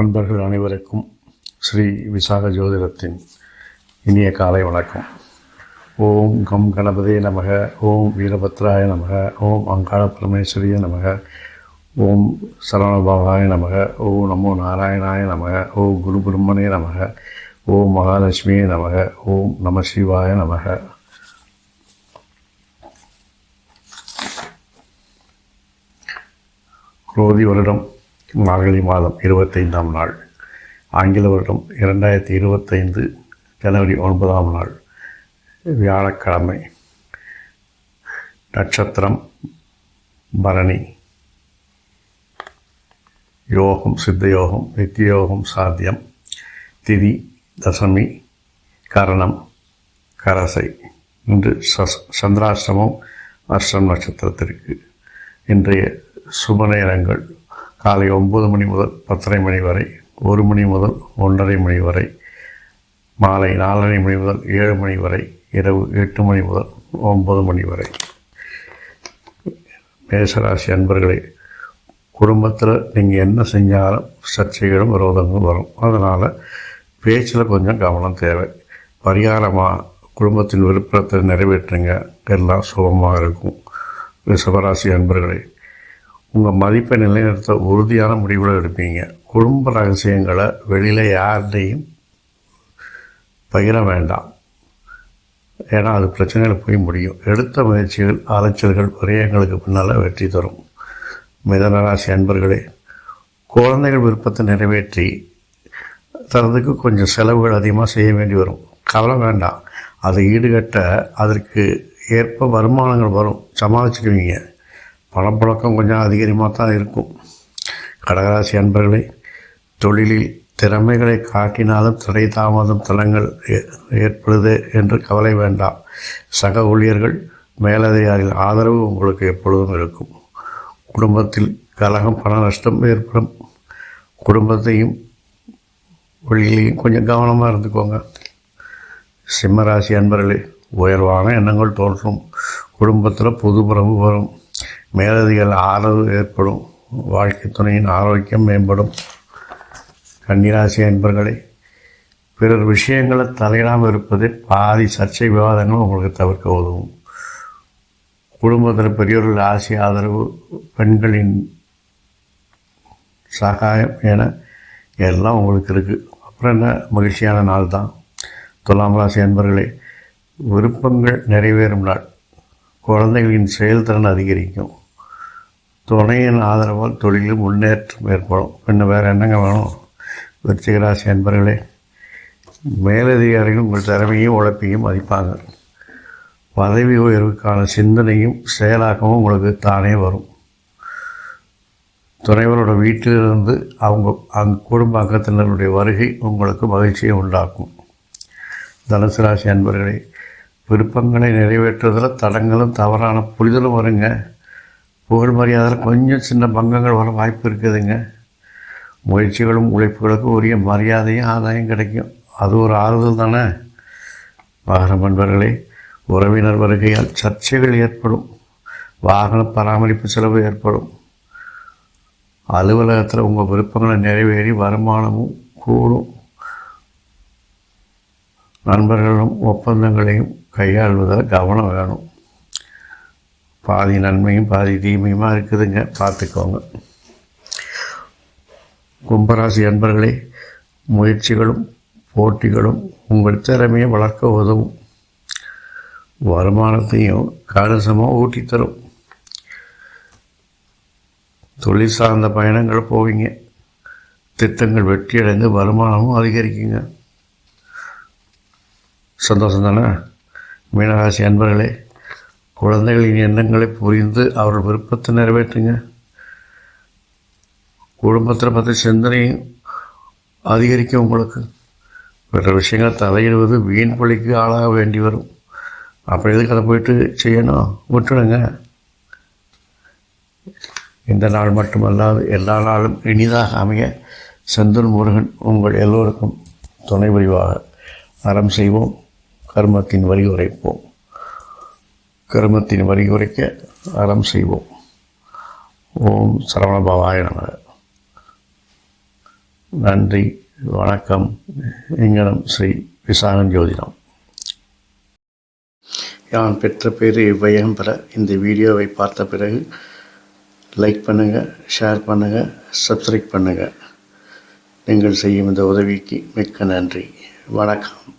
அன்பர்கள் அனைவருக்கும் ஸ்ரீ விசாக ஜோதிடத்தின் இனிய காலை வணக்கம். ஓம் கம் கணபதே நமக ஓம் வீரபத்ராய நமக ஓம் அங்காள பரமேஸ்வரிய நமக ஓம் சரவணபாபாய நமக ஓம் நமோ நாராயணாய நமக ஓம் குரு பிரம்மனே நமக ஓம் மகாலட்சுமியே நமக ஓம் நம சிவாய நமக. குரோதி வருடம் மார்கழி மாதம் இருபத்தைந்தாம் நாள். ஆங்கில வருடம் இரண்டாயிரத்தி இருபத்தைந்து ஜனவரி ஒன்பதாம் நாள். வியாழக்கிழமை நட்சத்திரம் பரணி. யோகம் சித்தயோகம் நித்தியோகம் சாத்தியம். திதி தசமி கரணம் கரசை. இன்று சஸ் சந்திராசிரமம் அர்ஷம் நட்சத்திரத்திற்கு. இன்றைய சுப நேரங்கள் காலை ஒம்பது மணி முதல் பத்தரை மணி வரை ஒரு மணி முதல் ஒன்றரை மணி வரை மாலை நாலரை மணி முதல் ஏழு மணி வரை இரவு எட்டு மணி முதல் ஒன்பது மணி வரை. மேசராசி அன்பர்களே குடும்பத்தில் நீங்கள் என்ன செஞ்சாலும் சர்ச்சைகளும் விரோதங்களும் வரும். அதனால் பேச்சில் கொஞ்சம் கவனம் தேவை. பரிகாரமாக குடும்பத்தின் விருப்பத்தை நிறைவேற்றுங்க. எல்லாம் சுகமாக இருக்கும். ரிஷபராசி அன்பர்களே உங்கள் மதிப்பை நிலைநிறுத்த உறுதியான முடிவுகளை எடுப்பீங்க. குடும்ப ரகசியங்களை வெளியில் யார்கிட்டையும் பகிர வேண்டாம். ஏன்னா அது பிரச்சனைகள் போய் முடியும். எடுத்த முயற்சிகள் அலைச்சல்கள் விரயங்களுக்கு பின்னால் வெற்றி தரும். மிதனராசி அன்பர்களே குழந்தைகள் விருப்பத்தை நிறைவேற்றி தரதுக்கு கொஞ்சம் செலவுகள் அதிகமாக செய்ய வேண்டி வரும். கவலை வேண்டாம். அதை ஈடுகட்ட அதற்கு ஏற்ப வருமானங்கள் வரும். சமாளிச்சுக்குவீங்க. பணப்புழக்கம் கொஞ்சம் அதிகமாக தான் இருக்கும். கடகராசி அன்பர்களே தொழிலில் திறமைகளை காட்டினாலும் தடை தாமதம் தளங்கள் ஏற்படுது என்று கவலை வேண்டாம். சக ஊழியர்கள் மேலதிகாரிகள் ஆதரவு உங்களுக்கு எப்பொழுதும் இருக்கும். குடும்பத்தில் கலகம் பண நஷ்டம் ஏற்படும். குடும்பத்தையும் வெளியிலையும் கொஞ்சம் கவனமாக இருந்துக்கோங்க. சிம்மராசி அன்பர்களே உயர்வான எண்ணங்கள் தோன்றும். குடும்பத்தில் புது புறம்பு வரும். மேலதிகள் ஆதரவு ஏற்படும். வாழ்க்கை துணையின் ஆரோக்கியம் மேம்படும். கன்னிராசி என்பர்களை பிறர் விஷயங்களை தலையிடாமல் இருப்பது பாதி சர்ச்சை விவாதங்கள் உங்களுக்கு தவிர்க்க உதவும். குடும்பத்தில் பெரியோர்கள் ஆசை ஆதரவு பெண்களின் சகாயம் என எல்லாம் உங்களுக்கு இருக்குது அப்புறம் என்ன? மகிழ்ச்சியான நாள் தான் துலாம் ராசி என்பர்களே விருப்பங்கள் நிறைவேறும் நாள். குழந்தைகளின் செயல்திறன் அதிகரிக்கும். துணையின் ஆதரவால் தொழிலில் முன்னேற்றம் ஏற்படும். இன்னும் வேறு என்னங்க வேணும்? விருச்சிகராசி அன்பர்களே மேலதிகாரிகள் உங்கள் திறமையும் உழைப்பையும் மதிப்பாங்க பதவி உயர்வுக்கான சிந்தனையும் செயலாக்கமும் உங்களுக்கு தானே வரும். துணைவரோட வீட்டிலிருந்து அவங்க அங் குடும்ப அங்கத்தினருடைய வருகை உங்களுக்கு மகிழ்ச்சியை உண்டாக்கும். தனுசு ராசி அன்பர்களே விருப்பங்களை நிறைவேற்றுவதில் தடங்களும் தவறான புரிதலும் வருங்க. புகழ் மரியாதையில் கொஞ்சம் சின்ன பங்கங்கள் வர வாய்ப்பு இருக்குதுங்க. முயற்சிகளும் உழைப்புகளுக்கும் உரிய மரியாதையும் ஆதாயம் கிடைக்கும். அது ஒரு ஆறுதல் தானே? வாகனம் நண்பர்களே உறவினர் வருகையால் சர்ச்சைகள் ஏற்படும். வாகன பராமரிப்பு செலவு ஏற்படும். அலுவலகத்தில் உங்கள் விருப்பங்களை நிறைவேறி வருமானமும் கூடும். நண்பர்களும் ஒப்பந்தங்களையும் கையாள்வதில் கவனம் வேணும். பாதி நன்மையும் பாதி தீமையுமா இருக்குதுங்க. பார்த்துக்கோங்க. கும்பராசி அன்பர்களே முயற்சிகளும் போட்டிகளும் உங்கள் திறமையை வளர்க்க உதவும். வருமானத்தையும் கணிசமாக ஊட்டித்தரும். தொழில் சார்ந்த பயணங்கள் போவீங்க. திட்டங்கள் வெற்றியடைந்து வருமானமும் அதிகரிக்குங்க. சந்தோஷம் தானே? மீனராசி அன்பர்களே குழந்தைகளின் எண்ணங்களை புரிந்து அவர்கள் விருப்பத்தை நிறைவேற்றுங்க. குடும்பத்தில் பற்றி சிந்தனையும் அதிகரிக்கும் உங்களுக்கு. பிற விஷயங்கள் தலையிடுவது வீண் பலிக்கு ஆளாக வேண்டி வரும். அப்படி எதுக்கு அதை போயிட்டு செய்யணும்? விட்டுடுங்க. இந்த நாள் மட்டுமல்லாது எல்லா நாளும் இனிதாக அமைய செந்தூர் முருகன் உங்கள் எல்லோருக்கும் துணை புரிவாக. அறம் செய்வோம். கர்மத்தின் வரி உரைப்போம் கர்மத்தின் வரி உரைக்க அறம் செய்வோம். ஓம் சரவண பவாய நமக. நன்றி வணக்கம். எங்கனம் ஸ்ரீ விசாகன் ஜோதிடம். யான் பெற்ற பேர் இவ்வையகம் பெற இந்த வீடியோவை பார்த்த பிறகு லைக் பண்ணுங்கள் ஷேர் பண்ணுங்கள் சப்ஸ்கிரைப் பண்ணுங்கள் நீங்கள் செய்யும் இந்த உதவிக்கு மிக்க நன்றி. வணக்கம்.